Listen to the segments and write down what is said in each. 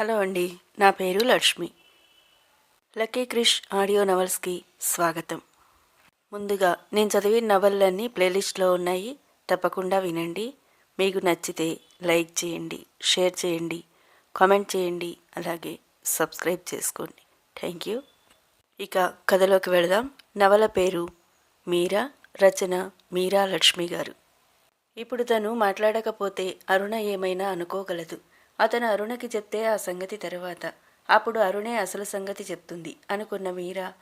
Hello అండి నా పేరు లక్ష్మి. లక్కీ క్రిష్ ఆడియో నవల్స్కి స్వాగతం. ముందుగా నేను చదివిన నవల్లన్నీ ప్లేలిస్ట్లో ఉన్నాయి తప్పకుండా వినండి. మీకు నచ్చితే లైక్ చేయండి షేర్ చేయండి కామెంట్ చేయండి అలాగే సబ్స్క్రైబ్ చేసుకోండి. Thank you. ఇక కథలోకి వెళదాం. నవల పేరు మీరా రచన మీరా లక్ష్మి గారు. ఇప్పుడు తను మాట్లాడకపోతే అరుణ ఏమైనా అనుకోగలదు. అతను అరుణకి చెప్తే ఆ సంగతి తర్వాత. అప్పుడు అరుణే అసలు సంగతి చెప్తుంది. అనుకున్న మీరా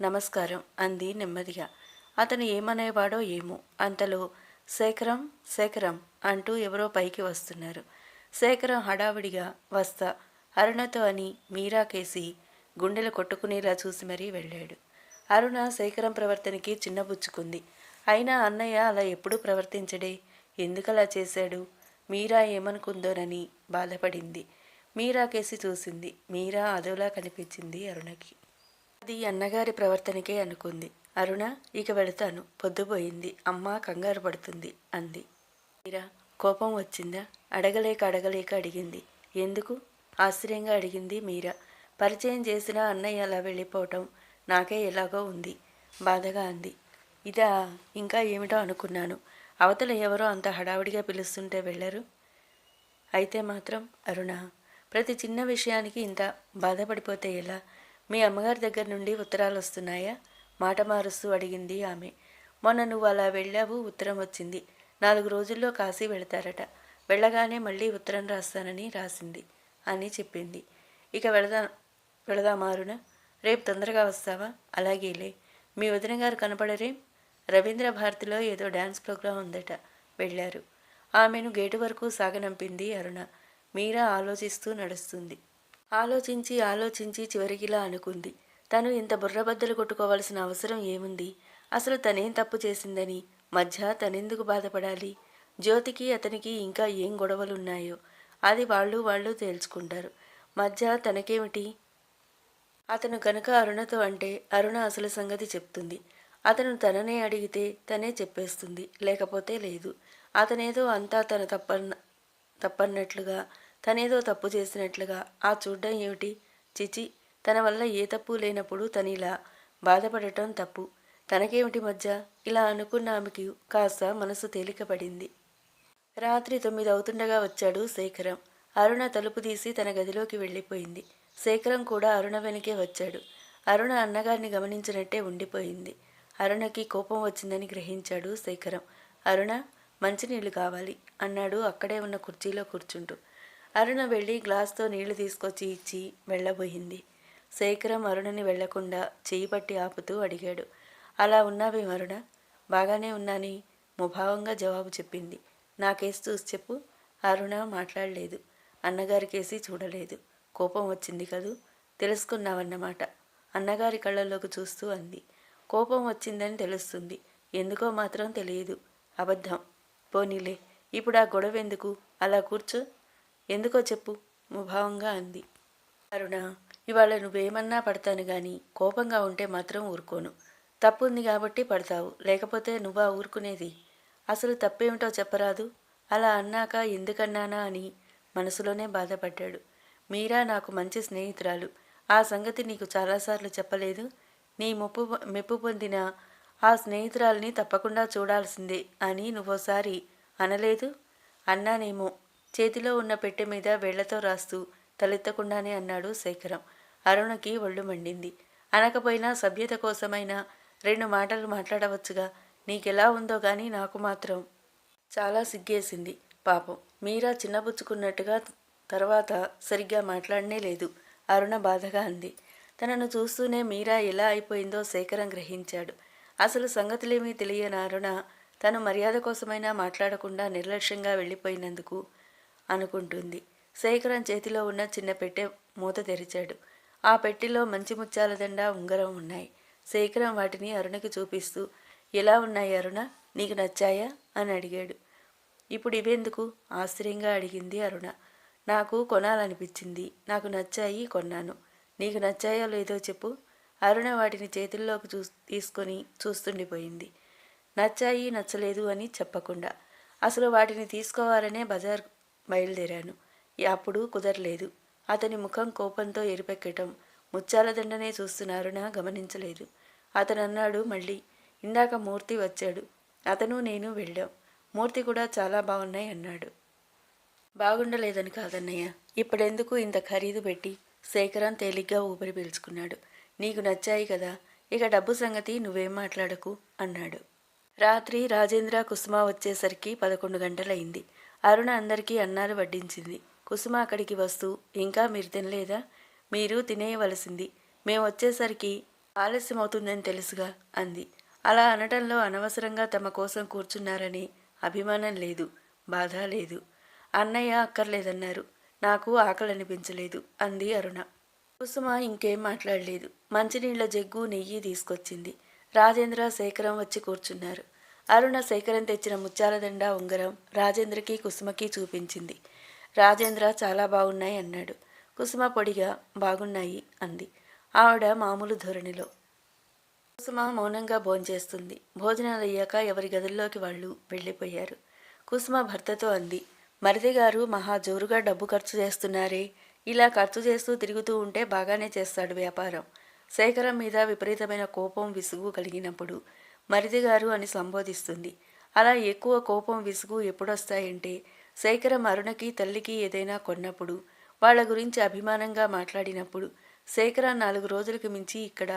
నమస్కారం అంది నెమ్మదిగా. అతను ఏమనేవాడో ఏమో. అంతలో శేఖరం శేఖరం అంటూ ఎవరో పైకి వస్తున్నారు. శేఖరం హడావిడిగా వస్తా. అరుణతో అని మీరా కేసి గుండెలు కొట్టుకునేలా చూసి మరీ వెళ్ళాడు. అరుణ శేఖరం ప్రవర్తనకి చిన్నబుచ్చుకుంది అయినా అన్నయ్య అలా ఎప్పుడూ ప్రవర్తించడే? ఎందుకలా చేశాడు? మీరా ఏమనుకుందోనని బాధపడింది. మీరా కేసి చూసింది. మీరా అదోలా కనిపించింది అరుణకి. అది అన్నగారి ప్రవర్తనకే అనుకుంది. అరుణ ఇక వెళతాను. పొద్దుపోయింది అమ్మ కంగారు పడుతుంది అంది. మీరా కోపం వచ్చిందా? అడగలేక అడగలేక అడిగింది. ఎందుకు? ఆశ్చర్యంగా అడిగింది మీరా. పరిచయం చేసిన అన్నయ్య అలా వెళ్ళిపోవటం నాకే ఎలాగో ఉంది. బాధగా అంది. ఇదా ఇంకా ఏమిటో అనుకున్నాను. అవతల ఎవరో అంత హడావిడిగా పిలుస్తుంటే వెళ్ళరు. అయితే మాత్రం అరుణ ప్రతి చిన్న విషయానికి ఇంత బాధపడిపోతే ఎలా? మీ అమ్మగారి దగ్గర నుండి ఉత్తరాలు వస్తున్నాయా మాట మారుస్తూ అడిగింది ఆమె. మొన్న నువ్వు అలా వెళ్ళావు ఉత్తరం వచ్చింది. నాలుగు రోజుల్లో కాశీ వెళతారట. వెళ్ళగానే మళ్ళీ ఉత్తరం రాస్తానని రాసింది అని చెప్పింది. ఇక వెళదా వెళదామారున రేపు తొందరగా వస్తావా? అలాగేలే. మీ వదిన గారు కనపడరేం? రవీంద్ర భారతిలో ఏదో డ్యాన్స్ ప్రోగ్రాం ఉందట వెళ్ళారు. ఆమెను గేటు వరకు సాగనంపింది అరుణ. మీరా ఆలోచిస్తూ నడుస్తుంది. ఆలోచించి ఆలోచించి చివరికిలా అనుకుంది. తను ఇంత బుర్రబద్దలు కొట్టుకోవాల్సిన అవసరం ఏముంది? అసలు తనేం తప్పు చేసిందని? మధ్య తనెందుకు బాధపడాలి? జ్యోతికి అతనికి ఇంకా ఏం గొడవలున్నాయో? అది వాళ్ళు వాళ్ళు తేల్చుకుంటారు. మధ్య తనకేమిటి? అతను కనుక అరుణతో అంటే అరుణ అసలు సంగతి చెప్తుంది. అతను తననే అడిగితే తనే చెప్పేస్తుంది. లేకపోతే లేదు. అతనేదో అంతా తన తప్పన్న తప్పన్నట్లుగా తనేదో తప్పు చేసినట్లుగా ఆ చూడ్డం ఏమిటి? చిచి తన వల్ల ఏ తప్పు లేనప్పుడు తను ఇలా బాధపడటం తప్పు. తనకేమిటి మధ్య? ఇలా అనుకున్న ఆమెకి కాస్త మనసు తేలికపడింది రాత్రి తొమ్మిది అవుతుండగా వచ్చాడు శేఖరం. అరుణ తలుపు తీసి తన గదిలోకి వెళ్ళిపోయింది. శేఖరం కూడా అరుణ వెనకే వచ్చాడు. అరుణ అన్నగారిని గమనించినట్టే ఉండిపోయింది. అరుణకి కోపం వచ్చిందని గ్రహించాడు శేఖరం. అరుణ మంచినీళ్ళు కావాలి అన్నాడు అక్కడే ఉన్న కుర్చీలో కూర్చుంటూ. అరుణ వెళ్ళి గ్లాస్తో నీళ్ళు తీసుకొచ్చి ఇచ్చి వెళ్ళబోయింది. శేఖరం అరుణని వెళ్ళకుండా చేయి పట్టి ఆపుతూ అడిగాడు. అలా ఉన్నావే అరుణ? బాగానే ఉన్నాని ముభావంగా జవాబు చెప్పింది. నాకేసి చూసి చెప్పు. అరుణ మాట్లాడలేదు. అన్నగారికేసి చూడలేదు. కోపం వచ్చింది కదూ? తెలుసుకున్నావన్నమాట అన్నగారి కళ్ళల్లోకి చూస్తూ అంది. కోపం వచ్చిందని తెలుస్తుంది. ఎందుకో మాత్రం తెలియదు. అబద్ధం. పోనీలే ఇప్పుడు ఆ గొడవ ఎందుకు? అలా కూర్చో. ఎందుకో చెప్పు ముభావంగా అంది. అరుణ ఇవాళ నువ్వేమన్నా పడతాను గాని కోపంగా ఉంటే మాత్రం ఊరుకోను. తప్పు ఉంది కాబట్టి పడతావు లేకపోతే నువ్వా ఊరుకునేది? అసలు తప్పేమిటో చెప్పరాదు. అలా అన్నాక ఎందుకన్నానా అని మనసులోనే బాధపడ్డాడు. మీరా నాకు మంచి స్నేహితురాలు. ఆ సంగతి నీకు చాలాసార్లు చెప్పలేదు. నీ ముప్పు మెప్పు పొందిన ఆ స్నేహితురాల్ని తప్పకుండా చూడాల్సిందే అని నువ్వోసారి అనలేదు? అన్నానేమో. చేతిలో ఉన్న పెట్టె మీద వేళ్ళతో రాస్తూ తలెత్తకుండానే అన్నాడు శేఖరం. అరుణకి ఒళ్ళు మండింది. అనకపోయినా సభ్యత కోసమైనా రెండు మాటలు మాట్లాడవచ్చుగా. నీకెలా ఉందో గాని నాకు మాత్రం చాలా సిగ్గేసింది. పాపం. మీరా చిన్నబుచ్చుకున్నట్టుగా తర్వాత సరిగ్గా మాట్లాడనే లేదు. అరుణ బాధగా అంది. తనను చూస్తూనే మీరా ఎలా అయిపోయిందో శేఖరం గ్రహించాడు. అసలు సంగతులేమీ తెలియని అరుణ తను మర్యాద కోసమైనా మాట్లాడకుండా నిర్లక్ష్యంగా వెళ్ళిపోయినందుకు అనుకుంటుంది. శేఖరం చేతిలో ఉన్న చిన్న పెట్టె మూత తెరిచాడు. ఆ పెట్టెలో మంచి ముత్యాల దండ ఉంగరం ఉన్నాయి. శేఖరం వాటిని అరుణకి చూపిస్తూ ఎలా ఉన్నాయి అరుణ? నీకు నచ్చాయా? అని అడిగాడు. ఇప్పుడు ఇవెందుకు? ఆశ్చర్యంగా అడిగింది అరుణ. నాకు కొనాలనిపించింది. నాకు నచ్చాయి కొన్నాను. నీకు నచ్చాయో లేదో చెప్పు. అరుణ వాటిని చేతుల్లోకి చూ తీసుకొని చూస్తుండిపోయింది. నచ్చాయి నచ్చలేదు అని చెప్పకుండా. అసలు వాటిని తీసుకోవాలనే బజార్ బయలుదేరాను. అప్పుడు కుదరలేదు. అతని ముఖం కోపంతో ఎరిపెక్కటం. ముత్యాల దండనే చూస్తున్న అరుణ గమనించలేదు. అతను అన్నాడు మళ్ళీ. ఇందాక మూర్తి వచ్చాడు. అతను నేను వెళ్ళాం. మూర్తి కూడా చాలా బాగున్నాయి అన్నాడు. బాగుండలేదని కాదన్నయ్య. ఇప్పుడెందుకు ఇంత ఖరీదు పెట్టి శేఖరం తేలిగ్గా ఊపిరి పీల్చుకున్నాడు. నీకు నచ్చాయి కదా ఇక డబ్బు సంగతి నువ్వేం మాట్లాడకు అన్నాడు. రాత్రి రాజేంద్ర కుసుమ వచ్చేసరికి పదకొండు గంటలయింది. అరుణ అందరికీ అన్నాలు వడ్డించింది. కుసుమ అక్కడికి వస్తూ ఇంకా మీరు తినలేదా? మీరు తినేయవలసింది. మేము వచ్చేసరికి ఆలస్యం అవుతుందని తెలుసుగా అంది. అలా అనటంలో అనవసరంగా తమ కోసం కూర్చున్నారని అభిమానం లేదు బాధ లేదు. అన్నయ్య అక్కర్లేదన్నారు. నాకు ఆకలి అనిపించలేదు అంది అరుణ. కుసుమ ఇంకేం మాట్లాడలేదు. మంచినీళ్ళ జగ్గు నెయ్యి తీసుకొచ్చింది. రాజేంద్ర శేఖరం వచ్చి కూర్చున్నారు. అరుణ శేఖరం తెచ్చిన ముచ్చాలదండ ఉంగరం రాజేంద్రకి కుసుమకి చూపించింది. రాజేంద్ర చాలా బాగున్నాయి అన్నాడు. కుసుమ పొడిగా బాగున్నాయి అంది. ఆవిడ మామూలు ధోరణిలో. కుసుమ మౌనంగా భోంచేస్తుంది భోజనాలు అయ్యాక ఎవరి గదుల్లోకి వాళ్ళు వెళ్ళిపోయారు. కుసుమ భర్తతో అంది. మరిది గారు మహా జోరుగా డబ్బు ఖర్చు చేస్తున్నారే. ఇలా ఖర్చు చేస్తూ తిరుగుతూ ఉంటే బాగానే చేస్తాడు వ్యాపారం. శేఖరం మీద విపరీతమైన కోపం విసుగు కలిగినప్పుడు మరిది గారు అని సంబోధిస్తుంది. అలా ఎక్కువ కోపం విసుగు ఎప్పుడొస్తాయంటే శేఖరం అరుణకి తల్లికి ఏదైనా కొన్నప్పుడు వాళ్ళ గురించి అభిమానంగా మాట్లాడినప్పుడు శేఖర నాలుగు రోజులకు మించి ఇక్కడ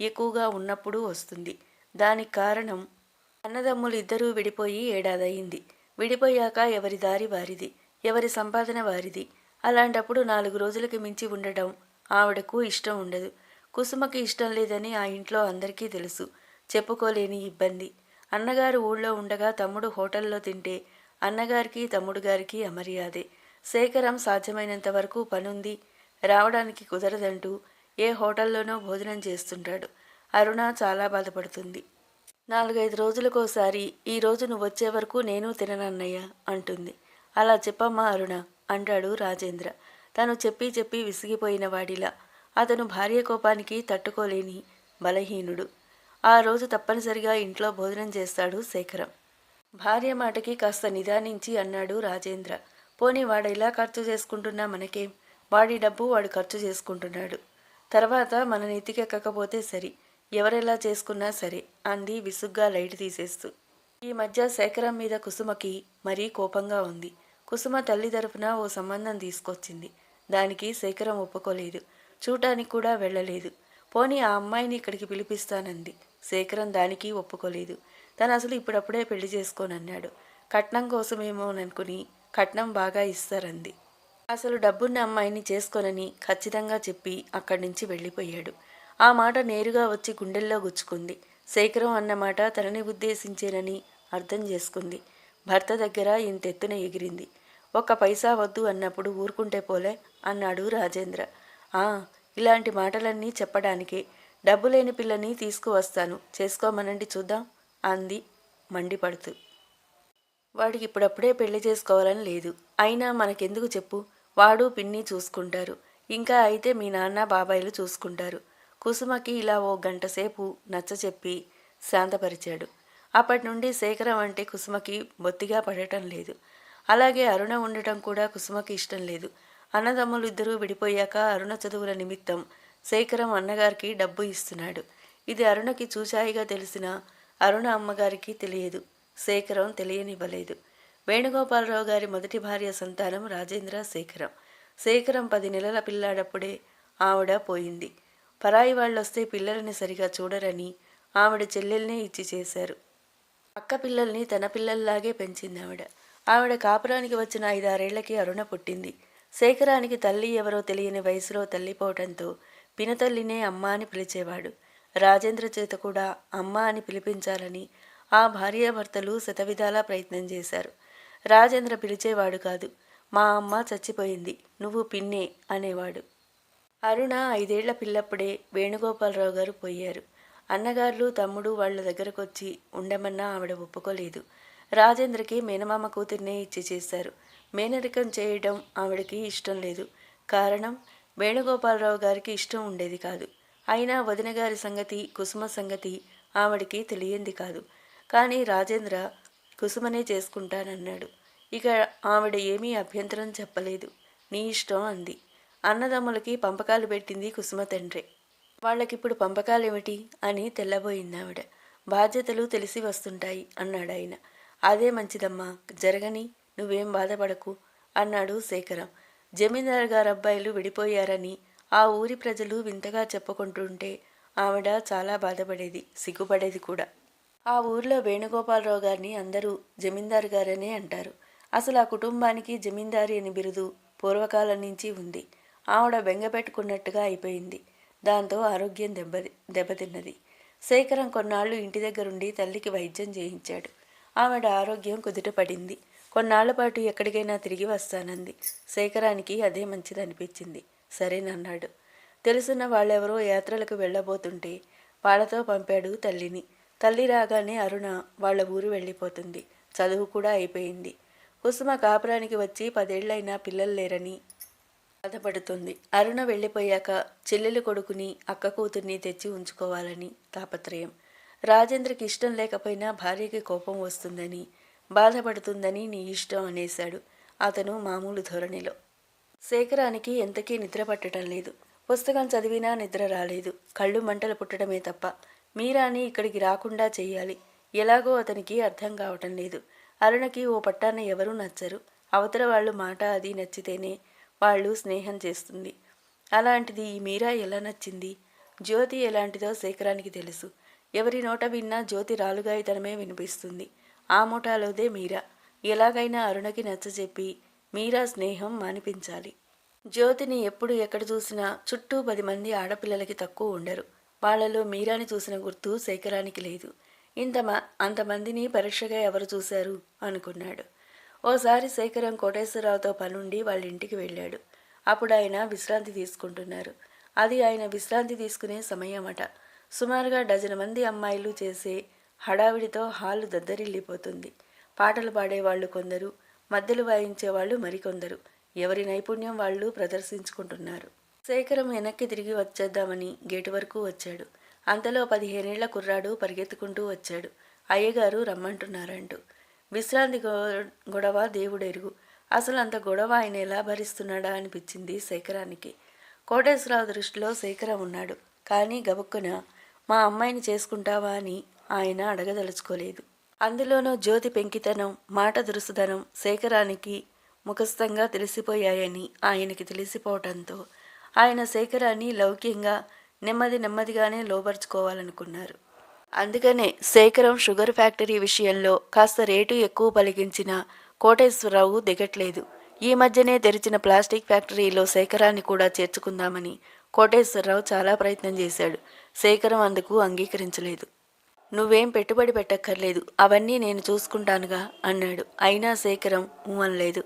ఎక్కువగా ఉన్నప్పుడు వస్తుంది. దానికి కారణం అన్నదమ్ములు ఇద్దరూ విడిపోయి ఏడాదయింది విడిపోయాక ఎవరి దారి వారిది ఎవరి సంపాదన వారిది. అలాంటప్పుడు నాలుగు రోజులకి మించి ఉండడం ఆవిడకు ఇష్టం ఉండదు. కుసుమకి ఇష్టం లేదని ఆ ఇంట్లో అందరికీ తెలుసు. చెప్పుకోలేని ఇబ్బంది. అన్నగారు ఊళ్ళో ఉండగా తమ్ముడు హోటల్లో తింటే అన్నగారికి తమ్ముడు గారికి అమర్యాదే. శేఖరం సాధ్యమైనంత వరకు పనుంది రావడానికి కుదరదంటూ ఏ హోటల్లోనో భోజనం చేస్తుంటాడు. అరుణ చాలా బాధపడుతుంది. నాలుగైదు రోజులకోసారి ఈ రోజు నువ్వు వచ్చే వరకు నేను తిననన్నయ్య అంటుంది. అలా చెప్పమ్మా అరుణ అంటాడు రాజేంద్ర. తను చెప్పి చెప్పి విసిగిపోయిన వాడిలా. అతను భార్య కోపానికి తట్టుకోలేని బలహీనుడు. ఆ రోజు తప్పనిసరిగా ఇంట్లో భోజనం చేస్తాడు శేఖరం. భార్య మాటకి కాస్త నిదానించి అన్నాడు రాజేంద్ర. పోనీ వాడు ఇలా ఖర్చు చేసుకుంటున్నా మనకేం? వాడి డబ్బు వాడు ఖర్చు చేసుకుంటున్నాడు. తర్వాత మన నెత్తికెక్కకపోతే సరి. ఎవరెలా చేసుకున్నా సరే అంది విసుగ్గా లైట్ తీసేస్తూ. ఈ మధ్య శేఖరం మీద కుసుమకి మరీ కోపంగా ఉంది. కుసుమ తల్లి తరఫున ఓ సంబంధం తీసుకొచ్చింది. దానికి శేఖరం ఒప్పుకోలేదు. చూడటానికి కూడా వెళ్ళలేదు. పోనీ ఆ అమ్మాయిని ఇక్కడికి పిలిపిస్తానంది. శేఖరం దానికి ఒప్పుకోలేదు. తను అసలు ఇప్పుడప్పుడే పెళ్ళి చేసుకోనన్నాడు. కట్నం కోసమేమోననుకుని కట్నం బాగా ఇస్తారంది. అసలు డబ్బున్న అమ్మాయిని చేసుకోనని ఖచ్చితంగా చెప్పి అక్కడి నుంచి వెళ్ళిపోయాడు. ఆ మాట నేరుగా వచ్చి గుండెల్లో గుచ్చుకుంది. శేఖరం అన్నమాట తనని ఉద్దేశించేనని అర్థం చేసుకుంది. భర్త దగ్గర ఇంతెత్తున ఎగిరింది. ఒక్క పైసా వద్దు అన్నప్పుడు ఊరుకుంటే పోలే అన్నాడు రాజేంద్ర. ఆ ఇలాంటి మాటలన్నీ చెప్పడానికే. డబ్బు లేని పిల్లని తీసుకువస్తాను. చేసుకోమనండి చూద్దాం అంది మండిపడుతూ. వాడికి ఇప్పుడప్పుడే పెళ్ళి చేసుకోవాలని లేదు. అయినా మనకెందుకు చెప్పు? వాడు పిన్ని చూసుకుంటారు. ఇంకా అయితే మీ నాన్న బాబాయిలు చూసుకుంటారు. కుసుమకి ఇలా ఓ గంట సేపు నచ్చచెప్పి శాంతపరిచాడు. అప్పటి నుండి శేఖరం అంటే కుసుమకి బొత్తిగా పడటం లేదు. అలాగే అరుణ ఉండటం కూడా కుసుమకి ఇష్టం లేదు. అన్నదమ్ములు ఇద్దరూ విడిపోయాక అరుణ చదువుల నిమిత్తం శేఖరం అన్నగారికి డబ్బు ఇస్తున్నాడు. ఇది అరుణకి చూచాయిగా తెలిసిన అరుణ అమ్మగారికి తెలియదు. శేఖరం తెలియనివ్వలేదు. వేణుగోపాలరావు గారి మొదటి భార్య సంతానం రాజేంద్ర శేఖరం. శేఖరం పది నెలల పిల్లాడప్పుడే ఆవిడ పోయింది. పరాయి వాళ్ళొస్తే పిల్లలని సరిగా చూడరని ఆవిడ చెల్లెల్నే ఇచ్చి చేశారు. అక్క పిల్లల్ని తన పిల్లల్లాగే పెంచింది ఆవిడ. ఆవిడ కాపురానికి వచ్చిన ఐదారేళ్ళకి అరుణ పుట్టింది. శేఖరానికి తల్లి ఎవరో తెలియని వయసులో తల్లిపోవటంతో పినతల్లినే అమ్మ అని పిలిచేవాడు. రాజేంద్ర చేత కూడా అమ్మ అని పిలిపించాలని ఆ భార్యాభర్తలు శతవిధాలా ప్రయత్నం చేశారు. రాజేంద్ర పిలిచేవాడు కాదు మా అమ్మ చచ్చిపోయింది నువ్వు పిన్నే అనేవాడు. అరుణ ఐదేళ్ళ పిల్లప్పుడే వేణుగోపాలరావు గారు పోయారు. అన్నగారులు తమ్ముడు వాళ్ళ దగ్గరకు వచ్చి ఉండమన్నా ఆవిడ ఒప్పుకోలేదు. రాజేంద్రకి మేనమామ కూతుర్నే ఇచ్చి చేశారు. మేనరికం చేయడం ఆవిడకి ఇష్టం లేదు. కారణం వేణుగోపాలరావు గారికి ఇష్టం ఉండేది కాదు. అయినా వదిన గారి సంగతి కుసుమ సంగతి ఆవిడకి తెలియంది కాదు. కానీ రాజేంద్ర కుసుమనే చేసుకుంటానన్నాడు. ఇక ఆవిడ ఏమీ అభ్యంతరం చెప్పలేదు. నీ ఇష్టం అంది. అన్నదమ్ములకి పంపకాలు పెట్టింది కుసుమ తండ్రి. వాళ్ళకిప్పుడు పంపకాలేమిటి? అని తెల్లబోయింది ఆవిడ బాధ్యతలు తెలిసి వస్తుంటాయి అన్నాడు ఆయన. అదే మంచిదమ్మా. జరగని నువ్వేం బాధపడకు అన్నాడు శేఖరం. జమీందార్ గారు అబ్బాయిలు విడిపోయారని ఆ ఊరి ప్రజలు వింతగా చెప్పుకుంటుంటే ఆవిడ చాలా బాధపడేది సిగ్గుపడేది కూడా. ఆ ఊర్లో వేణుగోపాలరావు గారిని అందరూ జమీందారు గారనే అంటారు. అసలు ఆ కుటుంబానికి జమీందారి అని బిరుదు పూర్వకాలం నుంచి ఉంది. ఆవిడ బెంగపెట్టుకున్నట్టుగా అయిపోయింది. దాంతో ఆరోగ్యం దెబ్బ దెబ్బతిన్నది. శేఖరం కొన్నాళ్ళు ఇంటి దగ్గరుండి తల్లికి వైద్యం చేయించాడు. ఆవిడ ఆరోగ్యం కుదుటపడింది కొన్నాళ్ళ పాటు ఎక్కడికైనా తిరిగి వస్తానంది. శేఖరానికి అదే మంచిదనిపించింది. సరేనన్నాడు తెలుసున్న వాళ్ళెవరో యాత్రలకు వెళ్ళబోతుంటే వాళ్ళతో పంపాడు తల్లిని. తల్లి రాగానే అరుణ వాళ్ళ ఊరు వెళ్ళిపోతుంది. చదువు కూడా అయిపోయింది. కుసుమ కాపురానికి వచ్చి పదేళ్ళైనా పిల్లలు లేరని బాధపడుతుంది. అరుణ వెళ్ళిపోయాక చెల్లెలు కొడుకుని అక్క కూతుర్ని తెచ్చి ఉంచుకోవాలని తాపత్రయం. రాజేంద్రకి ఇష్టం లేకపోయినా భార్యకి కోపం వస్తుందని బాధపడుతుందని నీ ఇష్టం అనేశాడు అతను మామూలు ధోరణిలో. శేఖరానికి ఎంతకీ నిద్ర పట్టడం లేదు. పుస్తకం చదివినా నిద్ర రాలేదు. కళ్ళు మంటలు పుట్టడమే తప్ప మీరాని ఇక్కడికి రాకుండా చేయాలి. ఎలాగో అతనికి అర్థం కావటం లేదు. అరుణకి ఓ పట్టాన ఎవరూ నచ్చరు. అవతల వాళ్ళు మాట అది నచ్చితేనే వాళ్ళు స్నేహం చేస్తుంది. అలాంటిది ఈ మీరా ఎలా నచ్చింది? జ్యోతి ఎలాంటిదో శేఖరానికి తెలుసు. ఎవరి నోట విన్నా జ్యోతి రాలుగాయితనమే వినిపిస్తుంది. ఆ ముఠాలోదే మీరా. ఎలాగైనా అరుణకి నచ్చజెప్పి మీరా స్నేహం మానిపించాలి. జ్యోతిని ఎప్పుడు ఎక్కడ చూసినా చుట్టూ పది మంది ఆడపిల్లలకి తక్కువ ఉండరు. వాళ్ళలో మీరాని చూసిన గుర్తు శేఖరానికి లేదు. ఇంత అంతమందిని పరీక్షగా ఎవరు చూశారు? అనుకున్నాడు. ఓసారి శేఖరం కోటేశ్వరరావుతో పనుండి వాళ్ళ ఇంటికి వెళ్ళాడు. అప్పుడు ఆయన విశ్రాంతి తీసుకుంటున్నారు. అది ఆయన విశ్రాంతి తీసుకునే సమయమట. సుమారుగా డజన్ మంది అమ్మాయిలు చేసే హడావిడితో హాలు దద్దరిల్లిపోతుంది. పాటలు పాడేవాళ్ళు కొందరు మద్దెలు వాయించేవాళ్ళు మరికొందరు. ఎవరి నైపుణ్యం వాళ్ళు ప్రదర్శించుకుంటున్నారు. శేఖరం వెనక్కి తిరిగి వచ్చేద్దామని గేటు వరకు వచ్చాడు. అంతలో పదిహేనేళ్ళ కుర్రాడు పరిగెత్తుకుంటూ వచ్చాడు. అయ్యగారు రమ్మంటున్నారంటూ. విశ్రాంతి గొడవ దేవుడెరుగు. అసలు అంత గొడవ ఆయన ఎలా భరిస్తున్నాడా అనిపించింది శేఖరానికి. కోటేశ్వరరావు దృష్టిలో శేఖరం ఉన్నాడు. కానీ గబుక్కున మా అమ్మాయిని చేసుకుంటావా అని ఆయన అడగదలుచుకోలేదు. అందులోనూ జ్యోతి పెంకితనం మాట దురుసుదనం శేఖరానికి ముఖస్థంగా తెలిసిపోయాయని ఆయనకి తెలిసిపోవటంతో ఆయన శేఖరాన్ని లౌక్యంగా నెమ్మది నెమ్మదిగానే లోపరుచుకోవాలనుకున్నారు. అందుకనే శేఖరం షుగర్ ఫ్యాక్టరీ విషయంలో కాస్త రేటు ఎక్కువ పలికించిన కోటేశ్వరరావు దిగట్లేదు. ఈ మధ్యనే తెరిచిన ప్లాస్టిక్ ఫ్యాక్టరీలో శేఖరాన్ని కూడా చేర్చుకుందామని కోటేశ్వరరావు చాలా ప్రయత్నం చేశాడు. శేఖరం అందుకు అంగీకరించలేదు. నువ్వేం పెట్టుబడి పెట్టక్కర్లేదు అవన్నీ నేను చూసుకుంటానుగా అన్నాడు. అయినా శేఖరం ఊమనలేదు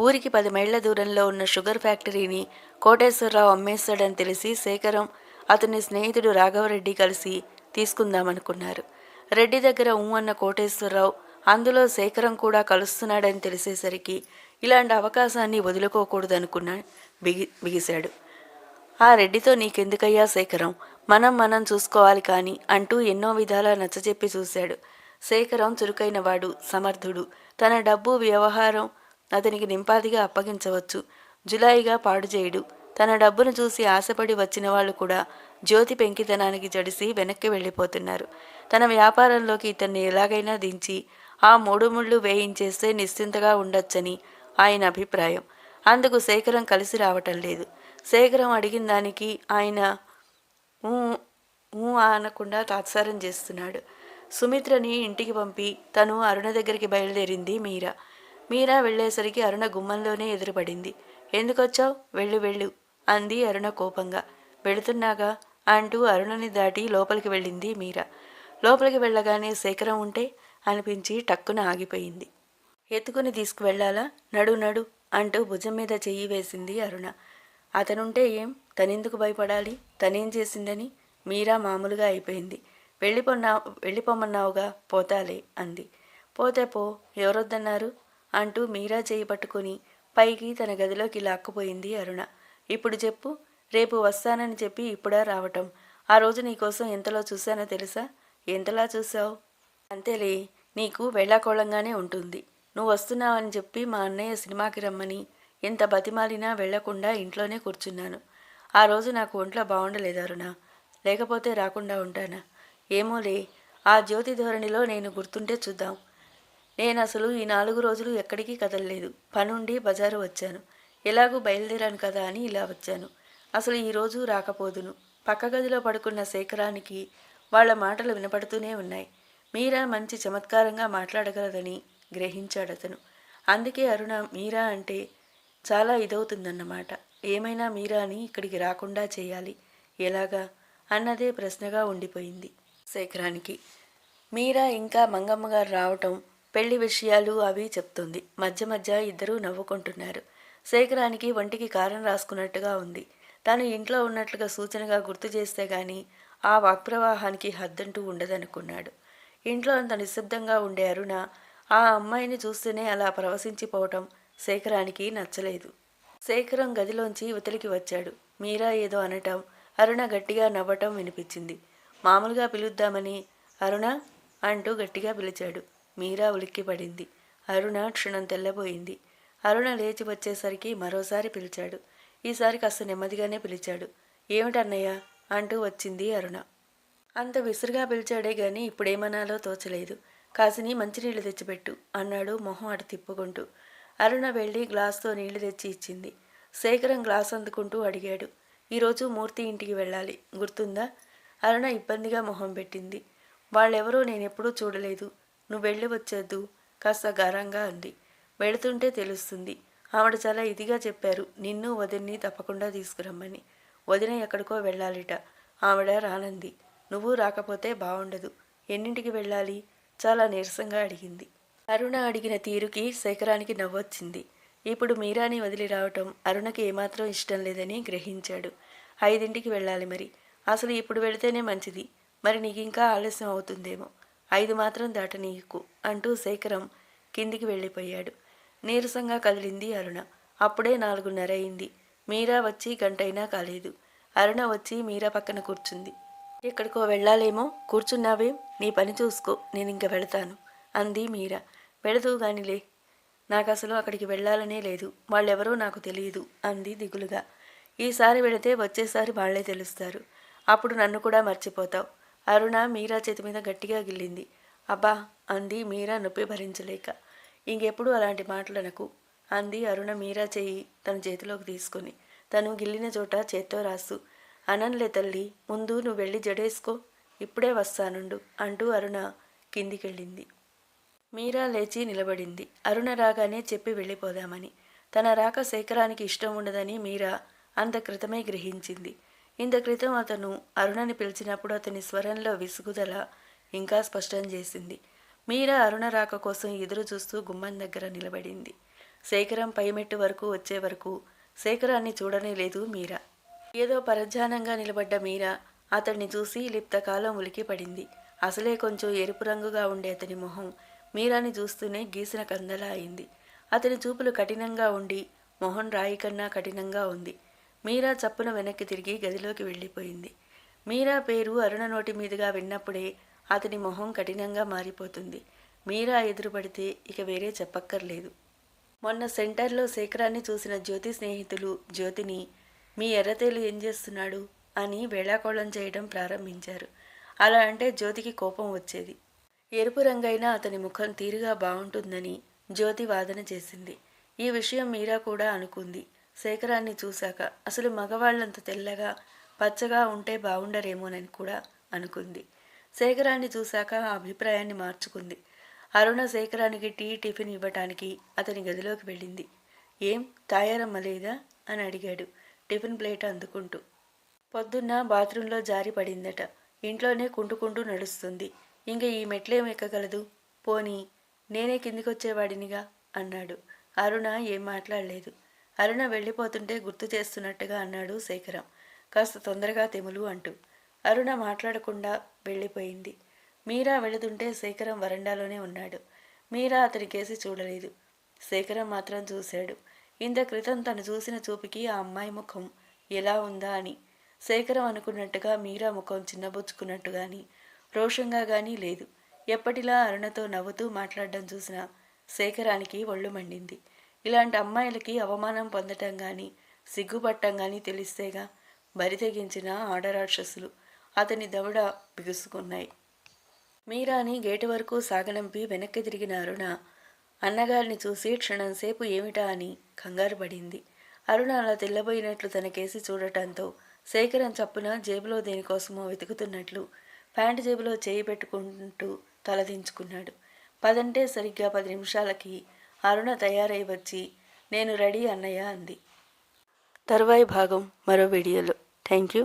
ఊరికి పది మైళ్ళ దూరంలో ఉన్న షుగర్ ఫ్యాక్టరీని కోటేశ్వరరావు అమ్మేస్తాడని తెలిసి శేఖరం అతని స్నేహితుడు రాఘవరెడ్డి కలిసి తీసుకుందామనుకున్నారు రెడ్డి దగ్గర ఊ అన్న కోటేశ్వరరావు అందులో శేఖరం కూడా కలుస్తున్నాడని తెలిసేసరికి ఇలాంటి అవకాశాన్ని వదులుకోకూడదనుకున్న బిగి బిగిశాడు. ఆ రెడ్డితో నీకెందుకయ్యా శేఖరం? మనం మనం చూసుకోవాలి కానీ అంటూ ఎన్నో విధాలా నచ్చజెప్పి చూశాడు. శేఖరం చురుకైనవాడు సమర్థుడు. తన డబ్బు వ్యవహారం అతనికి నింపాదిగా అప్పగించవచ్చు. జులాయిగా పాడు చేయడు తన డబ్బును చూసి ఆశపడి వచ్చిన వాళ్ళు కూడా జ్యోతి పెంకితనానికి జడిసి వెనక్కి వెళ్ళిపోతున్నారు. తన వ్యాపారంలోకి ఇతన్ని ఎలాగైనా దించి ఆ మూడు ముళ్ళు వేయించేస్తే నిశ్చింతగా ఉండొచ్చని ఆయన అభిప్రాయం. అందుకు శేఖరం కలిసి రావటం లేదు. శేఖరం అడిగిన దానికి ఆయన ఊ అనకుండా తాత్సారం చేస్తున్నాడు. సుమిత్రని ఇంటికి పంపి తను అరుణ దగ్గరికి బయలుదేరింది మీరా. మీరా వెళ్ళేసరికి అరుణ గుమ్మంలోనే ఎదురుపడింది. ఎందుకొచ్చావు? వెళ్ళు వెళ్ళు అంది అరుణ కోపంగా. వెళుతున్నాగా? అంటూ అరుణని దాటి లోపలికి వెళ్ళింది మీరా. లోపలికి వెళ్ళగానే శేఖరం ఉంటే అనిపించి టక్కున ఆగిపోయింది. ఎత్తుకుని తీసుకువెళ్ళాలా నడు నడు అంటూ భుజం మీద చెయ్యి వేసింది అరుణ. అతనుంటే ఏం? తనెందుకు భయపడాలి? తనేం చేసిందని మీరా మామూలుగా అయిపోయింది. వెళ్ళిపోన్నా వెళ్ళిపోమన్నావుగా పోతాలే అంది. పోతే పో ఎవరొద్దన్నారు? అంటూ మీరా చేయి పట్టుకుని పైకి తన గదిలోకి లాక్కుపోయింది అరుణ. ఇప్పుడు చెప్పు రేపు వస్తానని చెప్పి ఇప్పుడా రావటం. ఆ రోజు నీకోసం ఎంతలో చూశానో తెలుసా? ఎంతలా చూసావు అంతేలే నీకు వెళ్ళాకోళంగానే ఉంటుంది. నువ్వు వస్తున్నావని చెప్పి మా అన్నయ్య సినిమాకి రమ్మని ఎంత బతిమాలినా వెళ్ళకుండా ఇంట్లోనే కూర్చున్నాను. ఆ రోజు నాకు ఒంట్లో బాగుండలేదు లేకపోతే రాకుండా ఉంటానా? ఏమోలే ఆ జ్యోతి ధోరణిలో నేను గుర్తుంటే చూద్దాం. నేను అసలు ఈ నాలుగు రోజులు ఎక్కడికి కదలలేదు. పనుండి బజారు వచ్చాను. ఎలాగూ బయలుదేరాను కదా అని ఇలా వచ్చాను. అసలు ఈరోజు రాకపోదును. పక్క గదిలో పడుకున్న శేఖరానికి వాళ్ళ మాటలు వినపడుతూనే ఉన్నాయి. మీరా మంచి చమత్కారంగా మాట్లాడగలదని గ్రహించాడు అతను. అందుకే అరుణ మీరా అంటే చాలా ఇదవుతుందన్నమాట. ఏమైనా మీరాని ఇక్కడికి రాకుండా చేయాలి. ఎలాగా? అన్నదే ప్రశ్నగా ఉండిపోయింది శేఖరానికి. మీరా ఇంకా మంగమ్మ గారు రావటం పెళ్ళి విషయాలు అవి చెప్తుంది. మధ్య మధ్య ఇద్దరూ నవ్వుకుంటున్నారు. శేఖరానికి వంటికి కారం రాసుకున్నట్టుగా ఉంది. తను ఇంట్లో ఉన్నట్లుగా సూచనగా గుర్తు చేస్తే గాని ఆ వాక్ప్రవాహానికి హద్దంటూ ఉండదనుకున్నాడు. ఇంట్లో అంత నిశ్శబ్దంగా ఉండే అరుణ ఆ అమ్మాయిని చూస్తేనే అలా ప్రవశించిపోవటం శేఖరానికి నచ్చలేదు. శేఖరం గదిలోంచి ఇవతలికి వచ్చాడు. మీరా ఏదో అనటం అరుణ గట్టిగా నవ్వటం వినిపించింది. మామూలుగా పిలుద్దామని అరుణ అంటూ గట్టిగా పిలిచాడు. మీరా ఉలిక్కిపడింది అరుణ క్షణం తెల్లబోయింది. అరుణ లేచి వచ్చేసరికి మరోసారి పిలిచాడు. ఈసారి కాస్త నెమ్మదిగానే పిలిచాడు. ఏమిటన్నయ్య అంటూ వచ్చింది అరుణ. అంత విసురుగా పిలిచాడే గాని ఇప్పుడేమనాలో తోచలేదు. కాసిని మంచినీళ్ళు తెచ్చిపెట్టు అన్నాడు మొహం అటు తిప్పుకుంటూ. అరుణ వెళ్ళి గ్లాస్తో నీళ్ళు తెచ్చి ఇచ్చింది. శేఖరం గ్లాస్ అందుకుంటూ అడిగాడు. ఈరోజు మూర్తి ఇంటికి వెళ్ళాలి. గుర్తుందా? అరుణ ఇబ్బందిగా మొహం పెట్టింది. వాళ్ళెవరో నేనెప్పుడూ చూడలేదు. నువ్వు వెళ్ళి వచ్చేద్దు కాస్త గారంగా అంది. వెళుతుంటే తెలుస్తుంది. ఆవిడ చాలా ఇదిగా చెప్పారు. నిన్ను వదిన్ని తప్పకుండా తీసుకురమ్మని. వదిన ఎక్కడికో వెళ్ళాలిట. ఆవిడ రానంది. నువ్వు రాకపోతే బాగుండదు ఎన్నింటికి వెళ్ళాలి? చాలా నీరసంగా అడిగింది. అరుణ అడిగిన తీరుకి శేఖరానికి నవ్వొచ్చింది. ఇప్పుడు మీరాని వదిలి రావటం అరుణకి ఏమాత్రం ఇష్టం లేదని గ్రహించాడు. ఐదింటికి వెళ్ళాలి మరి. అసలు ఇప్పుడు వెళితేనే మంచిది. మరి నీకు ఇంకా ఆలస్యం అవుతుందేమో. ఐదు మాత్రం దాటనీయకు అంటూ శేఖరం కిందికి వెళ్ళిపోయాడు. నీరసంగా కదిలింది అరుణ. అప్పుడే నాలుగున్నర అయింది మీరా వచ్చి గంటైనా కాలేదు. అరుణ వచ్చి మీరా పక్కన కూర్చుంది. ఎక్కడికో వెళ్ళాలేమో? కూర్చున్నావేం? నీ పని చూసుకో. నేను ఇంక వెళతాను. అంది మీరా. వెళదు గానిలే. నాకు అసలు అక్కడికి వెళ్ళాలనే లేదు. వాళ్ళెవరో నాకు తెలియదు. అంది దిగులుగా. ఈసారి వెళితే వచ్చేసారి వాళ్ళే తెలుస్తారు. అప్పుడు నన్ను కూడా మర్చిపోతావు. అరుణ మీరా చేతి మీద గట్టిగా గిల్లింది. అబ్బా! అంది మీరా నొప్పి భరించలేక. ఇంకెప్పుడు అలాంటి మాటలనకు. అంది అరుణ మీరా చెయ్యి తన చేతిలోకి తీసుకుని. తను గిల్లిన చోట చేత్తో రాస్తూ అనంలే తల్లి ముందు నువ్వు వెళ్ళి జడేసుకో. ఇప్పుడే వస్తానుండు అంటూ అరుణ కిందికెళ్ళింది. మీరా లేచి నిలబడింది. అరుణ రాగానే చెప్పి వెళ్ళిపోదామని. తన రాక శేఖరానికి ఇష్టం ఉండదని మీరా అంత క్రితమే గ్రహించింది. ఇంత క్రితం అతను అరుణని పిలిచినప్పుడు అతని స్వరంలో విసుగుదల ఇంకా స్పష్టం చేసింది. మీరా అరుణ రాక కోసం ఎదురు చూస్తూ గుమ్మం దగ్గర నిలబడింది. శేఖరం పైమెట్టు వరకు వచ్చే వరకు శేఖరాన్ని చూడనే లేదు మీరా. ఏదో పరధ్యానంగా నిలబడ్డ మీరా అతన్ని చూసి లిప్తకాలం ఉలికి పడింది. అసలే కొంచెం ఎరుపు రంగుగా ఉండే అతని మొహం మీరాని చూస్తూనే గీసిన కందలా అయింది. అతని చూపులు కఠినంగా ఉండి మొహం రాయి కన్నా కఠినంగా ఉంది. మీరా చప్పున వెనక్కి తిరిగి గదిలోకి వెళ్ళిపోయింది. మీరా పేరు అరుణ నోటి మీదుగా విన్నప్పుడే అతని మొహం కఠినంగా మారిపోతుంది. మీరా ఎదురుపడితే ఇక వేరే చెప్పక్కర్లేదు. మొన్న సెంటర్లో శేఖరాన్ని చూసిన జ్యోతి స్నేహితులు జ్యోతిని మీ ఎర్రతేలు ఏం చేస్తున్నాడు? అని వేళాకోళం చేయడం ప్రారంభించారు. అలా అంటే జ్యోతికి కోపం వచ్చేది. ఎరుపు రంగైనా అతని ముఖం తీరుగా బాగుంటుందని జ్యోతి వాదన చేసింది. ఈ విషయం మీరా కూడా అనుకుంది. శేఖరాన్ని చూశాక అసలు మగవాళ్ళంత తెల్లగా పచ్చగా ఉంటే బాగుండరేమోనని కూడా అనుకుంది. శేఖరాన్ని చూశాక ఆ అభిప్రాయాన్ని మార్చుకుంది. అరుణ శేఖరానికి టీ టిఫిన్ ఇవ్వటానికి అతని గదిలోకి వెళ్ళింది. ఏం? తాయారమ్మ లేదా? అని అడిగాడు టిఫిన్ ప్లేట్ అందుకుంటూ. పొద్దున్న బాత్రూంలో జారి పడిందట. ఇంట్లోనే కుంటుకుంటూ నడుస్తుంది. ఇంక ఈ మెట్లేం ఎక్కగలదు? పోనీ నేనే కిందికొచ్చేవాడినిగా? అన్నాడు. అరుణ ఏం మాట్లాడలేదు. అరుణ వెళ్ళిపోతుంటే గుర్తు చేస్తున్నట్టుగా అన్నాడు శేఖరం. కాస్త తొందరగా తెములు అంటూ. అరుణ మాట్లాడకుండా వెళ్ళిపోయింది. మీరా వెళుతుంటే శేఖరం వరండాలోనే ఉన్నాడు. మీరా అతని కేసి చూడలేదు. శేఖరం మాత్రం చూశాడు. ఇంత క్రితం తను చూసిన చూపుకి ఆ అమ్మాయి ముఖం ఎలా ఉందా అని. శేఖరం అనుకున్నట్టుగా మీరా ముఖం చిన్నబుచ్చుకున్నట్టు గాని రోషంగా కానీ లేదు. ఎప్పటిలా అరుణతో నవ్వుతూ మాట్లాడడం చూసిన శేఖరానికి ఒళ్ళు మండింది. ఇలాంటి అమ్మాయిలకి అవమానం పొందటం కానీ సిగ్గుపట్టం కానీ తెలిస్తేగా బరి తెగించిన ఆడరాక్షసులు. అతని దవడ బిగుసుకున్నాయి. మీరాని గేటు వరకు సాగనంపి వెనక్కి తిరిగిన అరుణ అన్నగారిని చూసి క్షణంసేపు ఏమిటా అని కంగారు పడింది. అరుణ అలా తెల్లబోయినట్లు తనకేసి చూడటంతో శేఖరం చప్పున జేబులో దేనికోసమో వెతుకుతున్నట్లు ప్యాంటు జేబులో చేయి పెట్టుకుంటూ తలదించుకున్నాడు పదంటే సరిగ్గా పది నిమిషాలకి అరుణ తయారై వచ్చి నేను రెడీ అన్నయ్య అంది. తరువాయి భాగం మరో వీడియోలో. Thank you.